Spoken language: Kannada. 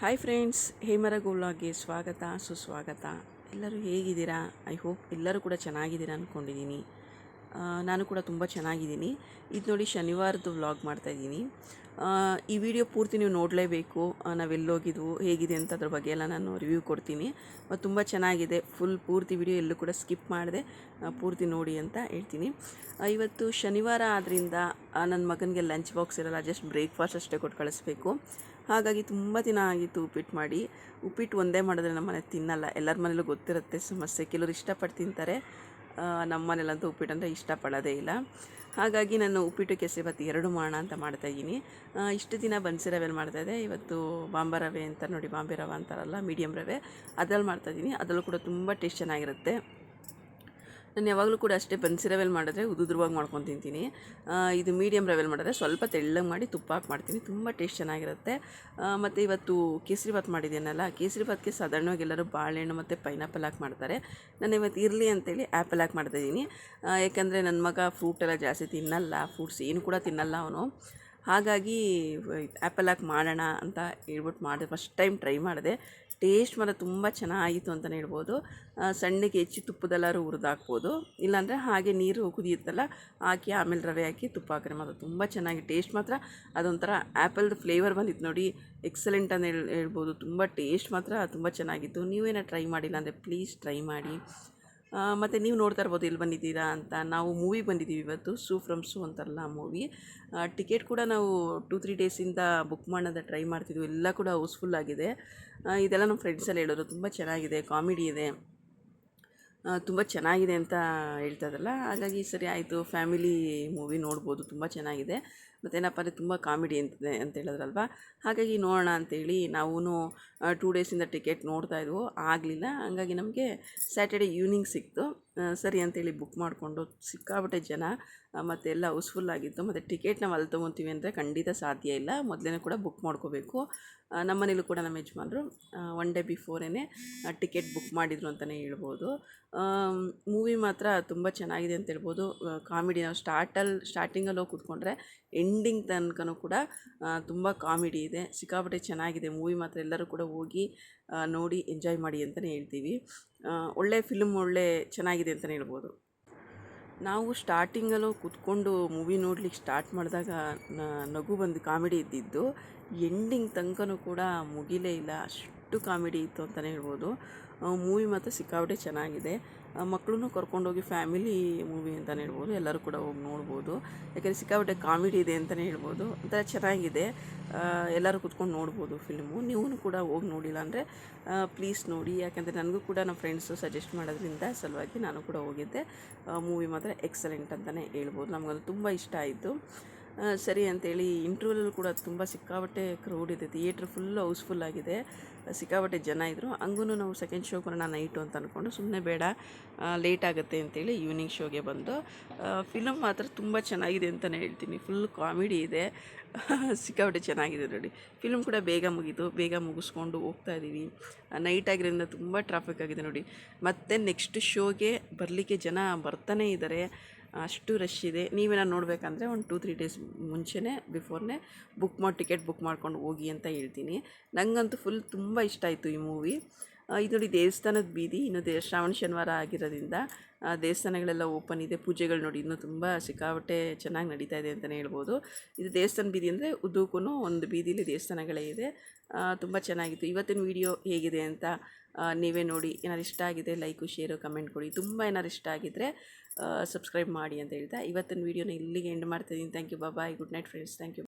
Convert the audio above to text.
ಹಾಯ್ ಫ್ರೆಂಡ್ಸ್ ಹೇಮರ ಗೋಲಾಗೆ ಸ್ವಾಗತ ಸುಸ್ವಾಗತ. ಎಲ್ಲರೂ ಹೇಗಿದ್ದೀರಾ? ಐ ಹೋಪ್ ಎಲ್ಲರೂ ಕೂಡ ಚೆನ್ನಾಗಿದ್ದೀರಾ ಅಂದ್ಕೊಂಡಿದ್ದೀನಿ ನಾನು ಕೂಡ ತುಂಬ ಚೆನ್ನಾಗಿದ್ದೀನಿ. ಇದು ನೋಡಿ ಶನಿವಾರದ್ದು ವ್ಲಾಗ್ ಮಾಡ್ತಾಯಿದ್ದೀನಿ ಈ ವಿಡಿಯೋ ಪೂರ್ತಿ ನೀವು ನೋಡಲೇಬೇಕು. ನಾವೆಲ್ಲೋಗಿದ್ವು, ಹೇಗಿದೆ ಅಂತ ಅದ್ರ ಬಗ್ಗೆ ಎಲ್ಲ ನಾನು ರಿವ್ಯೂ ಕೊಡ್ತೀನಿ. ಮತ್ತು ತುಂಬ ಚೆನ್ನಾಗಿದೆ. ಫುಲ್ ಪೂರ್ತಿ ವಿಡಿಯೋ ಎಲ್ಲೂ ಕೂಡ ಸ್ಕಿಪ್ ಮಾಡಿದೆ. ಪೂರ್ತಿ ನೋಡಿ ಅಂತ ಹೇಳ್ತೀನಿ. ಇವತ್ತು ಶನಿವಾರ ಆದ್ದರಿಂದ ನನ್ನ ಮಗನಿಗೆ ಲಂಚ್ ಬಾಕ್ಸ್ ಇರಲ್ಲ ಜಸ್ಟ್ ಬ್ರೇಕ್ಫಾಸ್ಟ್ ಅಷ್ಟೇ ಕೊಟ್ಟು ಕಳಿಸ್ಬೇಕು. ಹಾಗಾಗಿ ತುಂಬ ದಿನ ಆಗಿತ್ತು ಉಪ್ಪಿಟ್ಟು ಮಾಡಿ. ಉಪ್ಪಿಟ್ಟು ಒಂದೇ ಮಾಡಿದ್ರೆ ನಮ್ಮ ಮನೆ ತಿನ್ನಲ್ಲ. ಎಲ್ಲರ ಮನೇಲೂ ಗೊತ್ತಿರುತ್ತೆ, ಸಮಸ್ಯೆ. ಕೆಲವರು ಇಷ್ಟಪಟ್ಟು ತಿಂತಾರೆ. ನಮ್ಮ ಮನೇಲಂತೂ ಉಪ್ಪಿಟ್ಟು ಅಂದರೆ ಇಷ್ಟಪಡೋದೇ ಇಲ್ಲ. ಹಾಗಾಗಿ ನಾನು ಉಪ್ಪಿಟ್ಟು ಕೆಸರಿಬಾತು ಎರಡು ಮಾಡೋಣ ಅಂತ ಮಾಡ್ತಾಯಿದ್ದೀನಿ ಇಷ್ಟು ದಿನ ಬನ್ಸಿ ರವೆಯಲ್ಲಿ ಮಾಡ್ತಾಯಿದ್ದೆ ಇವತ್ತು ಬಾಂಬೆ ರವೆ ಅಂತ ನೋಡಿ, ಬಾಂಬೆ ರವೆ ಅಂತಾರಲ್ಲ ಮೀಡಿಯಮ್ ರವೆ. ಅದ್ರಲ್ಲಿ ಮಾಡ್ತಾಯಿದ್ದೀನಿ ಅದರಲ್ಲೂ ಕೂಡ ತುಂಬ ಟೇಸ್ಟ್ ಚೆನ್ನಾಗಿರುತ್ತೆ. ನಾನು ಯಾವಾಗಲೂ ಕೂಡ ಅಷ್ಟೇ ಬನ್ಸಿ ರವೆಲ್ ಮಾಡಿದ್ರೆ ಉದುದ್ರವಾಗಿ ಮಾಡ್ಕೊಂಡು ತಿಂತೀನಿ. ಇದು ಮೀಡಿಯಮ್ ರವೆಲ್ ಮಾಡಿದ್ರೆ ಸ್ವಲ್ಪ ತೆಳ್ಳಗೆ ಮಾಡಿ ತುಪ್ಪ ಹಾಕಿ ಮಾಡ್ತೀನಿ. ತುಂಬ ಟೇಸ್ಟ್ ಚೆನ್ನಾಗಿರುತ್ತೆ. ಮತ್ತು ಇವತ್ತು ಕೇಸರಿ ಭಾತ್ ಮಾಡಿದ್ದೀನಲ್ಲ ಕೇಸರಿ ಭಾತ್ಗೆ ಸಾಧಾರಣವಾಗಿ ಎಲ್ಲರೂ ಬಾಳೆಹಣ್ಣು ಮತ್ತು ಪೈನಾಪಲ್ ಹಾಕಿ ಮಾಡ್ತಾರೆ. ನಾನು ಇವತ್ತು ಇರಲಿ ಅಂತೇಳಿ ಆ್ಯಪಲ್ ಹಾಕಿ ಮಾಡ್ತಾಯಿದ್ದೀನಿ ಯಾಕಂದರೆ ನನ್ನ ಮಗ ಫ್ರೂಟ್ ಎಲ್ಲ ಜಾಸ್ತಿ ತಿನ್ನಲ್ಲ ಫ್ರೂಟ್ಸ್ ಏನು ಕೂಡ ತಿನ್ನಲ್ಲ ಅವನು. ಹಾಗಾಗಿ ಆ್ಯಪಲ್ ಹಾಕಿ ಮಾಡೋಣ ಅಂತ ಹೇಳ್ಬಿಟ್ಟು ಮಾಡಿದೆ ಫಸ್ಟ್ ಟೈಮ್ ಟ್ರೈ ಮಾಡಿದೆ. ಟೇಸ್ಟ್ ಮಾತ್ರ ತುಂಬ ಚೆನ್ನಾಗಿತ್ತು ಅಂತಲೇ ಹೇಳ್ಬೋದು. ಸಣ್ಣಗೆ ಹೆಚ್ಚಿ ತುಪ್ಪದಲ್ಲಾದ್ರು ಹುರಿದು ಹಾಕ್ಬೋದು ಇಲ್ಲಾಂದರೆ ಹಾಗೆ ನೀರು ಕುದಿಯುತ್ತಲ್ಲ, ಹಾಕಿ ಆಮೇಲೆ ರವೆ ಹಾಕಿ ತುಪ್ಪ ಹಾಕಿದ್ರೆ ಮಾತ್ರ ತುಂಬ ಚೆನ್ನಾಗಿ ಟೇಸ್ಟ್ ಮಾತ್ರ. ಅದೊಂಥರ ಆ್ಯಪಲ್ದು ಫ್ಲೇವರ್ ಬಂದಿತ್ತು ನೋಡಿ. ಎಕ್ಸಲೆಂಟ್ ಅಂತ ಹೇಳ್, ಹೇಳ್ಬೋದು. ತುಂಬ ಟೇಸ್ಟ್ ಮಾತ್ರ ತುಂಬ ಚೆನ್ನಾಗಿತ್ತು. ನೀವೇನೋ ಟ್ರೈ ಮಾಡಿಲ್ಲ ಅಂದರೆ ಪ್ಲೀಸ್ ಟ್ರೈ ಮಾಡಿ. ಮತ್ತು ನೀವು ನೋಡ್ತಾ ಇರ್ಬೋದು ಇಲ್ಲಿ ಬಂದಿದ್ದೀರಾ ಅಂತ. ನಾವು ಮೂವಿ ಬಂದಿದ್ದೀವಿ ಇವತ್ತು ಸೂ ಫ್ರಮ್ ಸೂ ಅಂತಾರಲ್ಲ ಆ ಮೂವಿ ಟಿಕೆಟ್ ಕೂಡ ನಾವು ಟೂ ತ್ರೀ ಡೇಸಿಂದ ಬುಕ್ ಮಾಡೋದ ಟ್ರೈ ಮಾಡ್ತಿದ್ವಿ. ಎಲ್ಲ ಕೂಡ ಹೌಸ್ಫುಲ್ ಆಗಿದೆ. ಇದೆಲ್ಲ ನಮ್ಮ ಫ್ರೆಂಡ್ಸಲ್ಲಿ ಹೇಳೋರು ತುಂಬ ಚೆನ್ನಾಗಿದೆ ಕಾಮಿಡಿ ಇದೆ. ತುಂಬ ಚೆನ್ನಾಗಿದೆ ಅಂತ ಹೇಳ್ತಾ ಇದ್ದಲ್ಲ ಹಾಗಾಗಿ ಸರಿ ಆಯಿತು, ಫ್ಯಾಮಿಲಿ ಮೂವಿ ನೋಡ್ಬೋದು, ತುಂಬ ಚೆನ್ನಾಗಿದೆ. ಮತ್ತೇನಪ್ಪ ಅಂದರೆ ತುಂಬ ಕಾಮಿಡಿ ಅಂತಿದೆ ಅಂತ ಹೇಳಿದ್ರಲ್ವ? ಹಾಗಾಗಿ ನೋಡೋಣ ಅಂತೇಳಿ ನಾವು ಟೂ ಡೇಸಿಂದ ಟಿಕೆಟ್ ನೋಡ್ತಾ ಇದ್ವು. ಆಗಲಿಲ್ಲ. ಹಂಗಾಗಿ ನಮಗೆ ಸ್ಯಾಟರ್ಡೆ ಈವ್ನಿಂಗ್ ಸಿಕ್ತು. ಸರಿ ಅಂತೇಳಿ ಬುಕ್ ಮಾಡಿಕೊಂಡು ಸಿಕ್ಕಾಬಿಟ್ಟೆ ಜನ ಮತ್ತು ಎಲ್ಲ ಹೌಸ್ಫುಲ್ ಆಗಿತ್ತು. ಮತ್ತು ಟಿಕೆಟ್ ನಾವು ಅಲ್ಲಿ ತೊಗೊತೀವಿ ಅಂದರೆ ಖಂಡಿತ ಸಾಧ್ಯ ಇಲ್ಲ. ಮೊದಲೇ ಕೂಡ ಬುಕ್ ಮಾಡ್ಕೋಬೇಕು. ನಮ್ಮನೇಲೂ ನಮ್ಮ ಮನೇಲೂ ಕೂಡ ನಮ್ಮ ಯಜಮಾನರು ಒನ್ ಡೇ ಬಿಫೋರೇ ಟಿಕೆಟ್ ಬುಕ್ ಮಾಡಿದರು ಅಂತಲೇ ಹೇಳ್ಬೋದು. ಮೂವಿ ಮಾತ್ರ ತುಂಬ ಚೆನ್ನಾಗಿದೆ ಅಂತ ಹೇಳ್ಬೋದು. ಕಾಮಿಡಿ ನಾವು ಸ್ಟಾರ್ಟಲ್ಲಿ ಸ್ಟಾರ್ಟಿಂಗಲ್ಲಿ ಹೋಗಿ ಕೂತ್ಕೊಂಡ್ರೆ ಎಂಡಿಂಗ್ ತನಕನೂ ಕೂಡ ತುಂಬ ಕಾಮಿಡಿ ಇದೆ. ಸಿಕ್ಕಾಪಟ್ಟೆ ಚೆನ್ನಾಗಿದೆ. ಮೂವಿ ಮಾತ್ರ ಎಲ್ಲರೂ ಕೂಡ ಹೋಗಿ ನೋಡಿ ಎಂಜಾಯ್ ಮಾಡಿ ಅಂತಲೇ ಹೇಳ್ತೀವಿ. ಒಳ್ಳೆ ಫಿಲ್ಮ್ ಒಳ್ಳೆ ಚೆನ್ನಾಗಿದೆ ಅಂತಲೇ ಹೇಳ್ಬೋದು. ನಾವು ಸ್ಟಾರ್ಟಿಂಗಲ್ಲೂ ಕೂತ್ಕೊಂಡು ಮೂವಿ ನೋಡ್ಲಿಕ್ಕೆ ಸ್ಟಾರ್ಟ್ ಮಾಡಿದಾಗ ನಗು ಬಂದು ಕಾಮಿಡಿ ಇದ್ದಿದ್ದು. ಎಂಡಿಂಗ್ ತನಕನೂ ಕೂಡ ಮುಗಿಲೇ ಇಲ್ಲ. ಅಷ್ಟು ಕಾಮಿಡಿ ಇತ್ತು ಅಂತಲೇ ಹೇಳ್ಬೋದು. ಮೂವಿ ಮಾತ್ರ ಸಿಕ್ಕಾಪಟ್ಟೆ ಚೆನ್ನಾಗಿದೆ. ಮಕ್ಕಳನ್ನು ಕರ್ಕೊಂಡೋಗಿ ಫ್ಯಾಮಿಲಿ ಮೂವಿ ಅಂತಲೇ ಹೇಳ್ಬೋದು. ಎಲ್ಲರೂ ಕೂಡ ಹೋಗಿ ನೋಡ್ಬೋದು. ಯಾಕಂದರೆ ಸಿಕ್ಕಾಪಟ್ಟೆ ಕಾಮಿಡಿ ಇದೆ ಅಂತಲೇ ಹೇಳ್ಬೋದು. ಒಂಥರ ಚೆನ್ನಾಗಿದೆ. ಎಲ್ಲರೂ ಕುತ್ಕೊಂಡು ನೋಡ್ಬೋದು ಫಿಲ್ಮು. ನೀವು ಕೂಡ ಹೋಗಿ ನೋಡಿಲ್ಲ ಅಂದರೆ ಪ್ಲೀಸ್ ನೋಡಿ. ಯಾಕೆಂದರೆ ನನಗೂ ಕೂಡ ನಮ್ಮ ಫ್ರೆಂಡ್ಸು ಸಜೆಸ್ಟ್ ಮಾಡೋದ್ರಿಂದ ಸಲುವಾಗಿ ನಾನು ಕೂಡ ಹೋಗಿದ್ದೆ. ಮೂವಿ ಮಾತ್ರ ಎಕ್ಸಲೆಂಟ್ ಅಂತಲೇ ಹೇಳ್ಬೋದು. ನಮಗದು ತುಂಬ ಇಷ್ಟ ಆಯಿತು. ಸರಿ ಅಂತೇಳಿ ಇಂಟ್ರ್ಯೂವಲ್ಲೂ ಕೂಡ ತುಂಬ ಸಿಕ್ಕಾಪಟ್ಟೆ ಕ್ರೌಡ್ ಇದೆ ಥಿಯೇಟ್ರ್ ಫುಲ್ ಹೌಸ್ಫುಲ್ ಆಗಿದೆ. ಸಿಕ್ಕಾಪಟ್ಟೆ ಜನ ಇದ್ದರು ಹಂಗೂ ನಾವು ಸೆಕೆಂಡ್ ಶೋ ಬರೋಣ ನೈಟು ಅಂತ ಅಂದ್ಕೊಂಡು ಸುಮ್ಮನೆ ಬೇಡ ಲೇಟ್ ಆಗುತ್ತೆ ಅಂತೇಳಿ ಈವ್ನಿಂಗ್ ಶೋಗೆ ಬಂದು ಫಿಲಮ್ ಮಾತ್ರ ತುಂಬ ಚೆನ್ನಾಗಿದೆ ಅಂತಲೇ ಹೇಳ್ತೀನಿ. ಫುಲ್ ಕಾಮಿಡಿ ಇದೆ. ಸಿಕ್ಕಾಪಟ್ಟೆ ಚೆನ್ನಾಗಿದೆ ನೋಡಿ. ಫಿಲ್ಮ್ ಕೂಡ ಬೇಗ ಮುಗೀತು ಬೇಗ ಮುಗಿಸ್ಕೊಂಡು ಹೋಗ್ತಾ ಇದ್ದೀವಿ ನೈಟ್ ಆಗಿರೋದ್ರಿಂದ ತುಂಬ ಟ್ರಾಫಿಕ್ ಆಗಿದೆ ನೋಡಿ. ಮತ್ತೆ ನೆಕ್ಸ್ಟ್ ಶೋಗೆ ಬರಲಿಕ್ಕೆ ಜನ ಬರ್ತಾನೇ ಇದ್ದಾರೆ ಅಷ್ಟು ರಶ್ ಇದೆ. ನೀವೇನ ನೋಡಬೇಕಂದ್ರೆ ಒಂದು ಟೂ ತ್ರೀ ಡೇಸ್ ಮುಂಚೆನೇ ಬಿಫೋರ್ನೇ ಬುಕ್ ಮಾಡಿ ಟಿಕೆಟ್ ಬುಕ್ ಮಾಡ್ಕೊಂಡು ಹೋಗಿ ಅಂತ ಹೇಳ್ತೀನಿ. ನನಗಂತೂ ಫುಲ್ ತುಂಬ ಇಷ್ಟ ಆಯಿತು ಈ ಮೂವಿ ಇದು ದೇವಸ್ಥಾನದ ಬೀದಿ, ಇನ್ನು ದೇ, ಶ್ರಾವಣ ಶನಿವಾರ ಆಗಿರೋದ್ರಿಂದ ದೇವಸ್ಥಾನಗಳೆಲ್ಲ ಓಪನ್ ಇದೆ. ಪೂಜೆಗಳು ನೋಡಿ, ಇನ್ನೂ ತುಂಬ ಸಿಕ್ಕಾಪಟ್ಟೆ ಚೆನ್ನಾಗಿ ನಡೀತಾ ಇದೆ ಅಂತಲೇ ಹೇಳ್ಬೋದು. ಇದು ದೇವಸ್ಥಾನ ಬೀದಿ ಅಂದರೆ ಉದ್ದಕ್ಕೂ ಒಂದು ಬೀದಿಲಿ ದೇವಸ್ಥಾನಗಳೇ ಇದೆ. ತುಂಬ ಚೆನ್ನಾಗಿತ್ತು. ಇವತ್ತಿನ ವಿಡಿಯೋ ಹೇಗಿದೆ ಅಂತ ನೀವೇ ನೋಡಿ. ಏನಾದ್ರು ಇಷ್ಟ ಆಗಿದೆ ಲೈಕು, ಶೇರು, ಕಮೆಂಟ್ ಕೊಡಿ. ತುಂಬ ಏನಾದ್ರು ಇಷ್ಟ ಆಗಿದ್ದರೆ ಸಬ್ಸ್ಕ್ರೈಬ್ ಮಾಡಿ ಅಂತ ಹೇಳ್ತಾ, ಇವತ್ತಿನ ವೀಡಿಯೋನ ಇಲ್ಲಿಗೆ ಎಂಡ್ ಮಾಡ್ತಾಯಿದ್ದೀನಿ thank you bye good night friends thank you